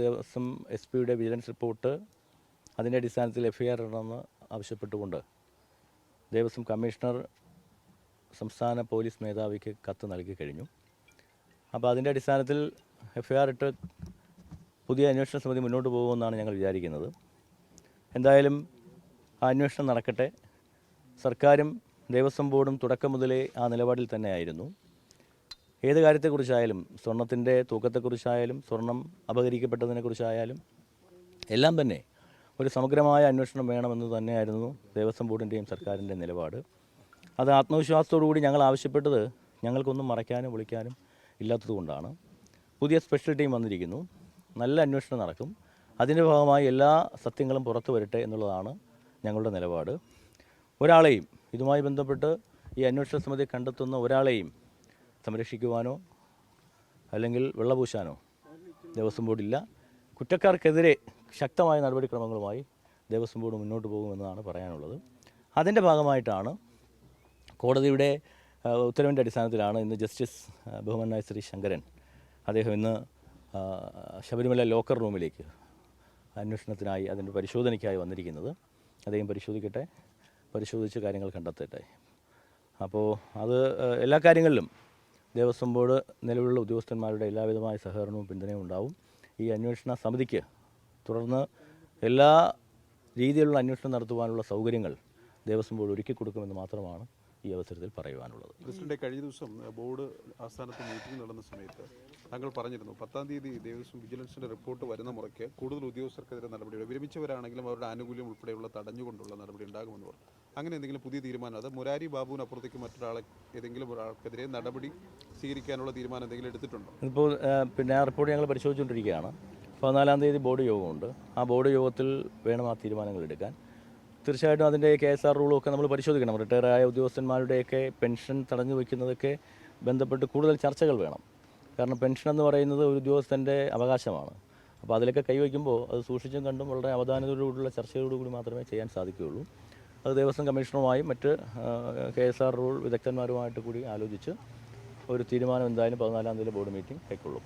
ദിവസം എസ് പിയുടെ vigilance report അതിന്റെ അടിസ്ഥാനത്തിൽ എഫ്ഐആർ ഇടണമെന്ന് ആവശ്യപ്പെട്ടുകൊണ്ട് ദേവസ്വം കമ്മീഷണർ സംസ്ഥാന പോലീസ് മേധാവിക്ക് കത്ത് നൽകി കഴിഞ്ഞു. അപ്പോൾ അതിന്റെ അടിസ്ഥാനത്തിൽ എഫ്ഐആർ ഇട്ട് പുതിയ അന്വേഷണ സമിതി മുന്നോട്ട് പോകുമെന്നാണ് ഞങ്ങൾ വിചാരിക്കുന്നത്. എന്തായാലും ആ അന്വേഷണം നടക്കട്ടെ. സർക്കാരും ദേവസ്വം ബോർഡും തുടക്കം മുതലേ ആ നിലപാടിൽ തന്നെയായിരുന്നു. ഏത് കാര്യത്തെക്കുറിച്ചായാലും സ്വർണത്തിന്റെ തൂക്കത്തെക്കുറിച്ചായാലും സ്വർണം അപകരിക്കപ്പെട്ടതിനെക്കുറിച്ചായാലും എല്ലാം തന്നെ ഒരു സമഗ്രമായ അന്വേഷണം വേണമെന്ന് തന്നെയായിരുന്നു ദേവസ്വം ബോർഡിന്റെയും സർക്കാരിന്റെ നിലപാട്. അത് ആത്മവിശ്വാസത്തോടു കൂടി ഞങ്ങൾ ആവശ്യപ്പെട്ടത് ഞങ്ങൾക്കൊന്നും മറയ്ക്കാനും വിളിക്കാനും ഇല്ലാത്തതുകൊണ്ടാണ് പുതിയ സ്പെഷ്യൽ ടീം വന്നിരിക്കുന്നു. നല്ല അന്വേഷണം നടക്കും. അതിന്റെ ഭാഗമായി എല്ലാ സത്യങ്ങളും പുറത്തു വരട്ടെ എന്നുള്ളതാണ് ഞങ്ങളുടെ നിലപാട്. ഒരാളെയും ഇതുമായി ബന്ധപ്പെട്ട് ഈ അന്വേഷണ സമിതി കണ്ടെത്തുന്ന ഒരാളെയും സംരക്ഷിക്കുവാനോ അല്ലെങ്കിൽ വെള്ളപൂശാനോ ദേവസ്വം ബോർഡില്ല. കുറ്റക്കാർക്കെതിരെ ശക്തമായ നടപടിക്രമങ്ങളുമായി ദേവസ്വം ബോർഡ് മുന്നോട്ട് പോകുമെന്നാണ് പറയാനുള്ളത്. അതിന്റെ ഭാഗമായിട്ടാണ് കോടതിയുടെ ഉത്തരവിന്റെ അടിസ്ഥാനത്തിലാണ് ഇന്ന് ജസ്റ്റിസ് ബഹുമന്നായ ശ്രീ ശങ്കരൻ അദ്ദേഹം ഇന്ന് ശബരിമല ലോക്കർ റൂമിലേക്ക് അന്വേഷണത്തിനായി അതിന്റെ പരിശോധനയ്ക്കായി വന്നിരിക്കുന്നത്. അദ്ദേഹം പരിശോധിക്കട്ടെ പരിശോധിച്ച് കാര്യങ്ങൾ കണ്ടെത്തട്ടെ. അപ്പോൾ അത് എല്ലാ കാര്യങ്ങളിലും ദേവസ്വം ബോർഡ് നിലവിലുള്ള ഉദ്യോഗസ്ഥന്മാരുടെ എല്ലാവിധമായ സഹകരണവും പിന്തുണയും ഉണ്ടാവും. ഈ അന്വേഷണ സമിതിക്ക് തുടർന്ന് എല്ലാ രീതിയിലുള്ള അന്വേഷണം നടത്തുവാനുള്ള സൗകര്യങ്ങൾ ദേവസ്വം ബോർഡ് ഒരുക്കി കൊടുക്കുമെന്ന് മാത്രമാണ് ഈ അവസരത്തിൽ പറയുവാനുള്ളത്. പ്രസിഡന്റ് കഴിഞ്ഞ ദിവസം ബോർഡ് ആസ്ഥാനത്ത് മീറ്റിംഗ് നടന്ന സമയത്ത് താങ്കൾ പറഞ്ഞിരുന്നു പത്താം തീയതി ദേവസ്വം വിജിലൻസിന്റെ റിപ്പോർട്ട് വരുന്ന മുറയ്ക്ക് കൂടുതൽ ഉദ്യോഗസ്ഥർക്കെതിരെ നടപടി വിരമിച്ചവരാണെങ്കിലും അവരുടെ ആനുകൂല്യം ഉൾപ്പെടെയുള്ള തടഞ്ഞുകൊണ്ടുള്ള നടപടി ഉണ്ടാകുമെന്ന് പറഞ്ഞു. അങ്ങനെ എന്തെങ്കിലും പുതിയ തീരുമാനം അത് മുരാരി ബാബുവിനപ്പുറത്തേക്ക് മറ്റൊരാളെ ഏതെങ്കിലും ഒരാൾക്കെതിരെ നടപടി സ്വീകരിക്കാനുള്ള തീരുമാനം എന്തെങ്കിലും എടുത്തിട്ടുണ്ടോ? ഇപ്പോൾ പിന്നെ ആ റിപ്പോർട്ട് ഞങ്ങൾ പരിശോധിച്ചുകൊണ്ടിരിക്കുകയാണ്. പതിനാലാം തീയതി ബോർഡ് യോഗമുണ്ട്. ആ ബോർഡ് യോഗത്തിൽ വേണം ആ തീരുമാനങ്ങൾ എടുക്കാൻ. തീർച്ചയായിട്ടും അതിന്റെ കെ എസ് ആർ റൂളും ഒക്കെ നമ്മൾ പരിശോധിക്കണം. റിട്ടയറായ ഉദ്യോഗസ്ഥന്മാരുടെയൊക്കെ പെൻഷൻ തടഞ്ഞു വയ്ക്കുന്നതൊക്കെ ബന്ധപ്പെട്ട് കൂടുതൽ ചർച്ചകൾ വേണം. കാരണം പെൻഷൻ എന്ന് പറയുന്നത് ഒരു ഉദ്യോഗസ്ഥന്റെ അവകാശമാണ്. അപ്പോൾ അതിലൊക്കെ കൈവയ്ക്കുമ്പോൾ അത് സൂക്ഷിച്ചും കണ്ടും വളരെ അവധാനതയോടുകൂടിയുള്ള ചർച്ചയോടുകൂടി മാത്രമേ ചെയ്യാൻ സാധിക്കുകയുള്ളൂ. അത് ദേവസ്വം കമ്മീഷണറുമായും മറ്റ് കെ എസ് ആർ റൂൾ വിദഗ്ധന്മാരുമായിട്ട് കൂടി ആലോചിച്ച് ഒരു തീരുമാനം എന്തായാലും പതിനാലാം തീയതി ബോർഡ് മീറ്റിംഗ് കൈക്കൊള്ളും.